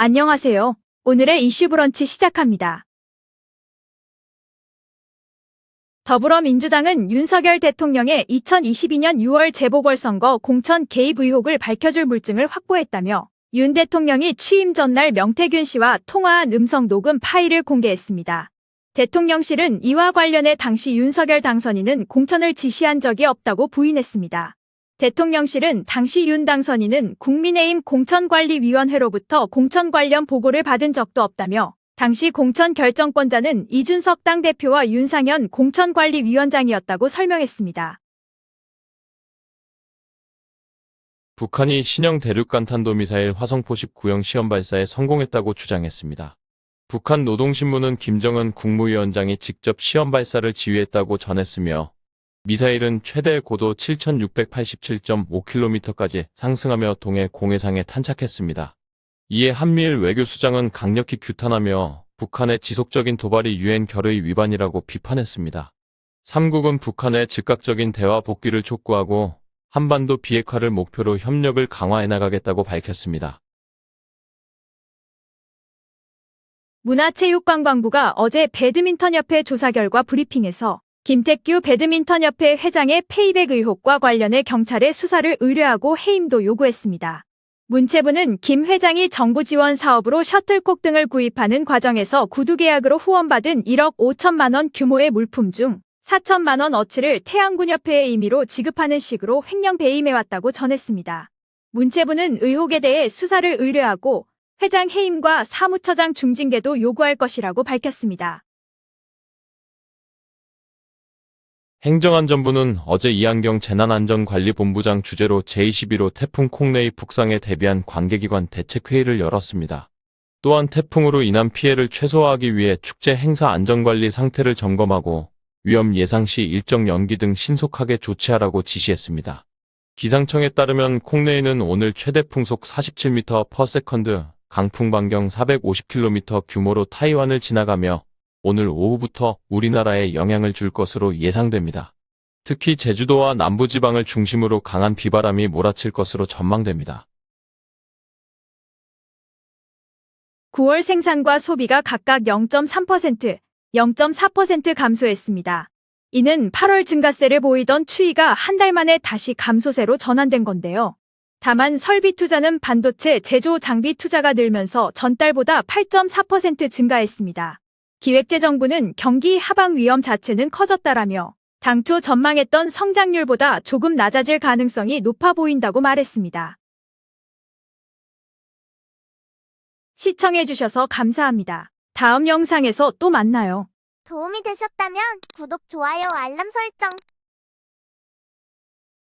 안녕하세요. 오늘의 이슈 브런치 시작합니다. 더불어민주당은 윤석열 대통령의 2022년 6월 재보궐선거 공천 개입 의혹을 밝혀줄 물증을 확보했다며 윤 대통령이 취임 전날 명태균 씨와 통화한 음성 녹음 파일을 공개했습니다. 대통령실은 이와 관련해 당시 윤석열 당선인은 공천을 지시한 적이 없다고 부인했습니다. 대통령실은 당시 윤 당선인은 국민의힘 공천관리위원회로부터 공천 관련 보고를 받은 적도 없다며 당시 공천 결정권자는 이준석 당대표와 윤상현 공천관리위원장이었다고 설명했습니다. 북한이 신형 대륙간 탄도미사일 화성포 19형 시험 발사에 성공했다고 주장했습니다. 북한 노동신문은 김정은 국무위원장이 직접 시험 발사를 지휘했다고 전했으며 미사일은 최대 고도 7,687.5km까지 상승하며 동해 공해상에 탄착했습니다. 이에 한미일 외교수장은 강력히 규탄하며 북한의 지속적인 도발이 유엔 결의 위반이라고 비판했습니다. 3국은 북한의 즉각적인 대화 복귀를 촉구하고 한반도 비핵화를 목표로 협력을 강화해 나가겠다고 밝혔습니다. 문화체육관광부가 어제 배드민턴협회 조사 결과 브리핑에서 김태규 배드민턴협회 회장의 페이백 의혹과 관련해 경찰에 수사를 의뢰하고 해임도 요구했습니다. 문체부는 김 회장이 정부 지원 사업으로 셔틀콕 등을 구입하는 과정에서 구두 계약으로 후원받은 1억 5천만 원 규모의 물품 중 4천만 원 어치를 태양군협회의 임의로 지급하는 식으로 횡령 배임해왔다고 전했습니다. 문체부는 의혹에 대해 수사를 의뢰하고 회장 해임과 사무처장 중징계도 요구할 것이라고 밝혔습니다. 행정안전부는 어제 이한경 재난안전관리본부장 주재로 제21호 태풍 콩레이 북상에 대비한 관계기관 대책회의를 열었습니다. 또한 태풍으로 인한 피해를 최소화하기 위해 축제 행사 안전관리 상태를 점검하고 위험 예상 시 일정 연기 등 신속하게 조치하라고 지시했습니다. 기상청에 따르면 콩레이는 오늘 최대 풍속 47m/s, 강풍 반경 450km 규모로 타이완을 지나가며 오늘 오후부터 우리나라에 영향을 줄 것으로 예상됩니다. 특히 제주도와 남부지방을 중심으로 강한 비바람이 몰아칠 것으로 전망됩니다. 9월 생산과 소비가 각각 0.3%, 0.4% 감소했습니다. 이는 8월 증가세를 보이던 추이가 한 달 만에 다시 감소세로 전환된 건데요. 다만 설비 투자는 반도체 제조 장비 투자가 늘면서 전달보다 8.4% 증가했습니다. 기획재정부는 경기 하방 위험 자체는 커졌다라며 당초 전망했던 성장률보다 조금 낮아질 가능성이 높아 보인다고 말했습니다. 시청해주셔서 감사합니다. 다음 영상에서 또 만나요. 도움이 되셨다면 구독, 좋아요, 알람 설정